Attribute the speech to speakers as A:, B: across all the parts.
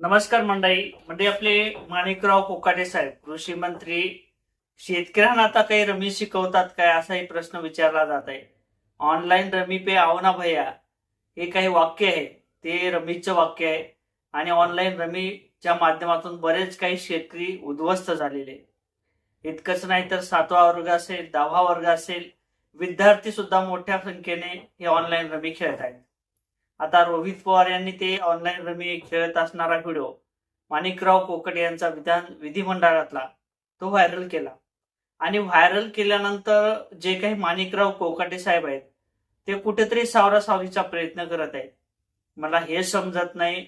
A: नमस्कार मंडळी. म्हणजे आपले माणिकराव कोकाटे साहेब कृषी मंत्री. शेतकऱ्यांना आता काही रमी शिकवतात काय असाही प्रश्न विचारला जात आहे. ऑनलाईन रमी पे आवना भैया. हे काही वाक्य आहे. ते रमीचं वाक्य आहे. आणि ऑनलाईन रमीच्या माध्यमातून बरेच काही शेतकरी उद्ध्वस्त झालेले. इतकंच नाही तर सातवा वर्ग असेल दहावा वर्ग असेल विद्यार्थी सुद्धा मोठ्या संख्येने हे ऑनलाईन रमी खेळत आहेत. आता रोहित पवार यांनी ते ऑनलाईन रमी खेळत असणारा व्हिडिओ माणिकराव कोकटे यांचा विधान विधिमंडळातला तो व्हायरल केला. आणि व्हायरल केल्यानंतर जे काही माणिकराव कोकाटे साहेब आहेत ते कुठेतरी सावरासावरीचा प्रयत्न करत आहेत. मला हे समजत नाही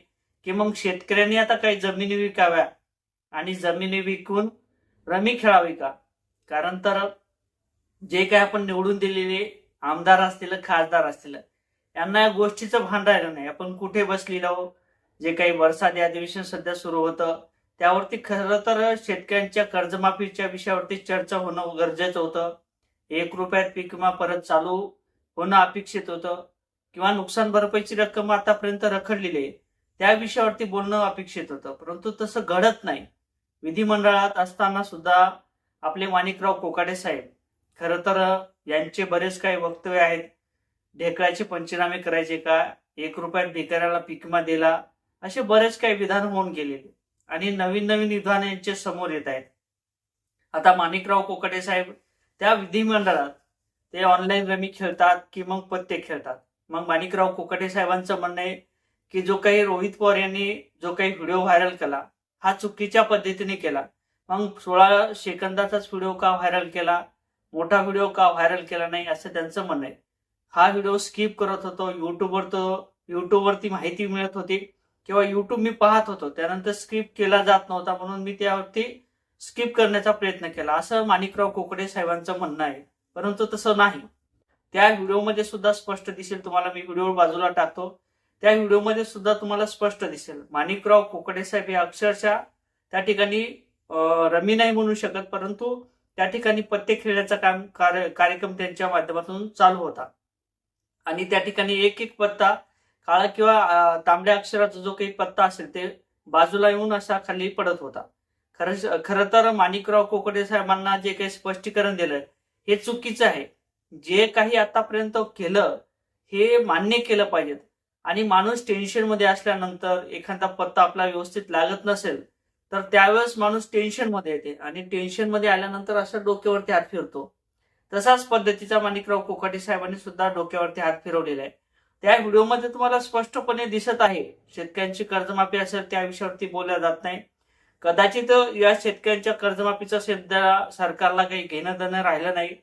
A: की मग शेतकऱ्यांनी आता काही जमिनी विकाव्या आणि जमिनी विकून रमी खेळावी का? कारण तर जे काही आपण निवडून दिलेले आमदार असतील खासदार असतील यांना या गोष्टीचं भान राहिलं नाही. आपण कुठे बसलेलो जे काही वरसादी अधिवेशन सध्या सुरू होतं त्यावरती खरं तर शेतकऱ्यांच्या कर्जमाफीच्या विषयावरती चर्चा होणं गरजेचं होतं. एक रुपयात पीक विमा परत चालू होणं अपेक्षित होतं. किंवा नुकसान भरपाईची रक्कम आतापर्यंत रखडलेली आहे त्या विषयावरती बोलणं अपेक्षित होतं. परंतु तसं घडत नाही. विधिमंडळात असताना सुद्धा आपले माणिकराव कोकाडे साहेब खरं तर यांचे बरेच काही वक्तव्य आहेत. ढेकळाचे पंचनामे करायचे का? एक रुपयात भिकाऱ्याला पिकमा दिला. असे बरेच काही विधान होऊन गेलेले. आणि नवीन नवीन विधान यांचे समोर येत आहेत. आता माणिकराव कोकटे साहेब त्या विधिमंडळात ते ऑनलाईन रमी खेळतात की मग पत्ते खेळतात? मग माणिकराव कोकटे साहेबांचं म्हणणं आहे की जो काही रोहित पवार यांनी जो काही व्हिडिओ व्हायरल केला हा चुकीच्या पद्धतीने केला. मग सोळा सेकंदाचाच व्हिडिओ का व्हायरल केला? मोठा व्हिडिओ का व्हायरल केला नाही? असं त्यांचं म्हणणं आहे. हा व्हिडिओ स्किप करत होतो. युट्यूबवर तो युट्यूबवरती माहिती मिळत होती. किंवा युट्यूब मी पाहत होतो. त्यानंतर स्किप केला जात नव्हता. म्हणून मी त्यावरती स्किप करण्याचा प्रयत्न केला. असं माणिकराव कोकडे साहेबांचं म्हणणं आहे. परंतु तसं नाही. त्या व्हिडिओमध्ये सुद्धा स्पष्ट दिसेल तुम्हाला. मी व्हिडिओ बाजूला टाकतो. त्या व्हिडिओमध्ये सुद्धा तुम्हाला स्पष्ट दिसेल. माणिकराव कोकडे साहेब हे अक्षरशः त्या ठिकाणी रमी नाही म्हणू शकत. परंतु त्या ठिकाणी पत्ते खेळण्याचा काम कार्य कार्यक्रम त्यांच्या माध्यमातून चालू होता. आणि त्या ठिकाणी एक एक पत्ता काळा किंवा तांबड्या अक्षराचा जो काही पत्ता असेल ते बाजूला येऊन असा खाली पडत होता. खरं खरं तर माणिकराव कोकडे साहेबांना जे काही स्पष्टीकरण दिलं हे चुकीचं आहे. जे काही आतापर्यंत केलं हे मान्य केलं पाहिजेत. आणि माणूस टेन्शनमध्ये असल्यानंतर एखादा पत्ता आपला व्यवस्थित लागत नसेल तर त्यावेळेस माणूस टेन्शनमध्ये येते. आणि टेन्शनमध्ये आल्यानंतर असं डोक्यावरती हात फिरतो. तसाच पद्धतीचा माणिकराव कोकाटे साहेबांनी सुद्धा डोक्यावरती हात फिरवलेला आहे. त्या व्हिडिओमध्ये तुम्हाला स्पष्टपणे दिसत आहे शेतकऱ्यांची कर्जमाफी असेल त्या विषयावरती बोलल्या जात नाही. कदाचित या शेतकऱ्यांच्या कर्जमाफीचा सध्या सरकारला काही घेणं देणं राहिलं नाही.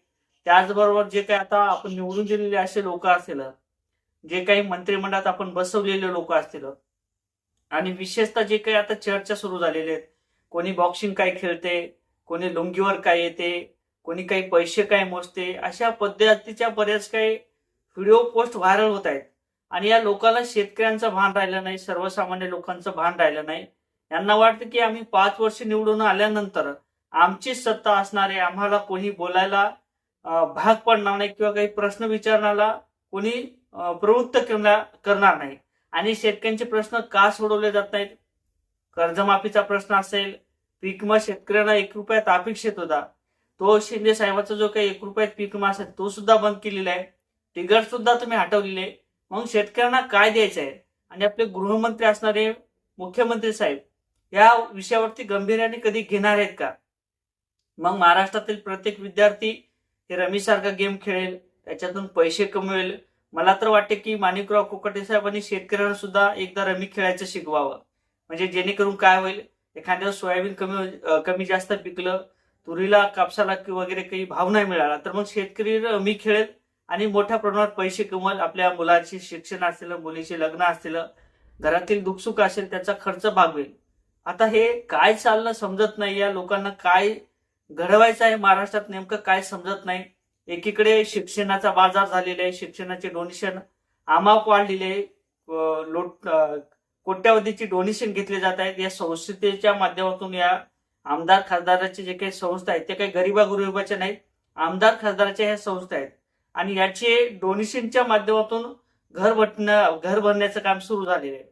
A: त्याचबरोबर जे काही आता आपण निवडून दिलेले असे लोक असतील जे काही मंत्रिमंडळात आपण बसवलेले लोक असतील आणि विशेषतः जे काही आता चर्चा सुरू झालेले आहेत कोणी बॉक्सिंग काय खेळते कोणी लुंगीवर काय येते कोणी काही पैसे काय मोजते अशा पद्धतीच्या बऱ्याच काही व्हिडिओ पोस्ट व्हायरल होत आहेत. आणि या लोकांना शेतकऱ्यांचं भान राहिलं नाही सर्वसामान्य लोकांचं भान राहिलं नाही. यांना वाटतं की आम्ही पाच वर्ष निवडून आल्यानंतर आमचीच सत्ता असणारे आम्हाला कोणी बोलायला भाग पडणार नाही किंवा काही प्रश्न विचारण्याला कोणी प्रवृत्त करणार करणार नाही. आणि शेतकऱ्यांचे प्रश्न का सोडवले जात नाहीत? कर्जमाफीचा प्रश्न असेल पीक विमा शेतकऱ्यांना एक रुपयात अपेक्षित होता. तो शिंदे साहेबाचा जो काही एक रुपयात पीक विमा असेल तो सुद्धा बंद केलेला आहे. टिगर सुद्धा तुम्ही हटवलेले आहे. मग शेतकऱ्यांना काय द्यायचं आहे आणि आपले गृहमंत्री असणारे मुख्यमंत्री साहेब या विषयावरती गंभीर्याने कधी घेणार आहेत का? मग महाराष्ट्रातील प्रत्येक विद्यार्थी हे रमीसारखा गेम खेळेल त्याच्यातून पैसे कमवेल. मला तर वाटते की माणिकराव कोकटे साहेबांनी शेतकऱ्यांना सुद्धा एकदा रमी खेळायचं शिकवावं. म्हणजे जेणेकरून काय होईल? एखाद्या सोयाबीन कमी कमी जास्त पिकलं तुरीला कापसाला वगैरे काही भाव नाही मिळाला तर मग शेतकरी मी खेळेल आणि मोठ्या प्रमाणात पैसे कमवेल. आपल्या मुलाचे शिक्षण असतील मुलीचे लग्न असतील घरातील दुखसुख असेल त्याचा खर्च भागवेल आता हे काय चाललं समजत नाही. या लोकांना काय घडवायचं आहे महाराष्ट्रात नेमकं काय समजत नाही. एकीकडे शिक्षणाचा बाजार झालेला आहे शिक्षणाचे डोनेशन आमाप वाढलेले आहे. लोट कोट्यावधीची डोनेशन घेतले जात आहेत. या संस्थेच्या माध्यमातून या आमदार खासदाराचे जे काही संस्था आहेत ते काही गरिबा गुरुबाच्या नाहीत. आमदार खासदाराच्या ह्या संस्था आहेत. आणि याचे डोनेशनच्या माध्यमातून घर भटणं घर भरण्याचं काम सुरू झालेलं आहे.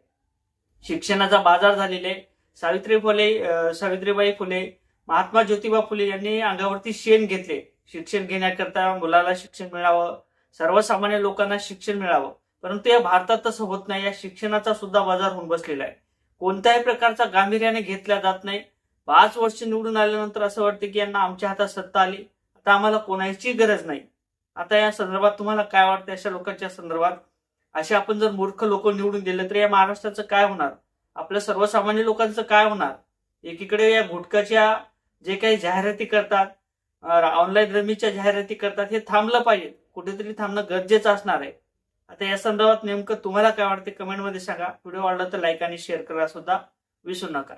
A: शिक्षणाचा बाजार झालेले सावित्री फुले सावित्रीबाई फुले महात्मा ज्योतिबा फुले यांनी अंगावरती शेण घेतले. शिक्षण घेण्याकरता मुलाला शिक्षण मिळावं. सर्वसामान्य लोकांना शिक्षण मिळावं. परंतु या भारतात तसं होत नाही. या शिक्षणाचा सुद्धा बाजार होऊन बसलेला आहे. कोणत्याही प्रकारचा गांभीर्याने घेतला जात नाही. पाच वर्ष निवडून आल्यानंतर असं वाटतं की यांना आमच्या हातात सत्ता आली. आता आम्हाला कोणाची गरज नाही. आता या संदर्भात तुम्हाला काय वाटतं? अशा लोकांच्या संदर्भात असे आपण जर मूर्ख लोक निवडून दिले तर या महाराष्ट्राचं काय होणार? आपल्या सर्वसामान्य लोकांचं काय होणार? एकीकडे या गुटखाच्या जे काही जाहिराती करतात ऑनलाईन रमीच्या जाहिराती करतात हे थांबलं पाहिजे कुठेतरी थांबणं गरजेचं असणार आहे. आता या संदर्भात नेमकं तुम्हाला काय वाटते? कमेंटमध्ये सांगा. व्हिडिओ आवडला तर लाईक आणि शेअर करा सुद्धा. विसरू नका.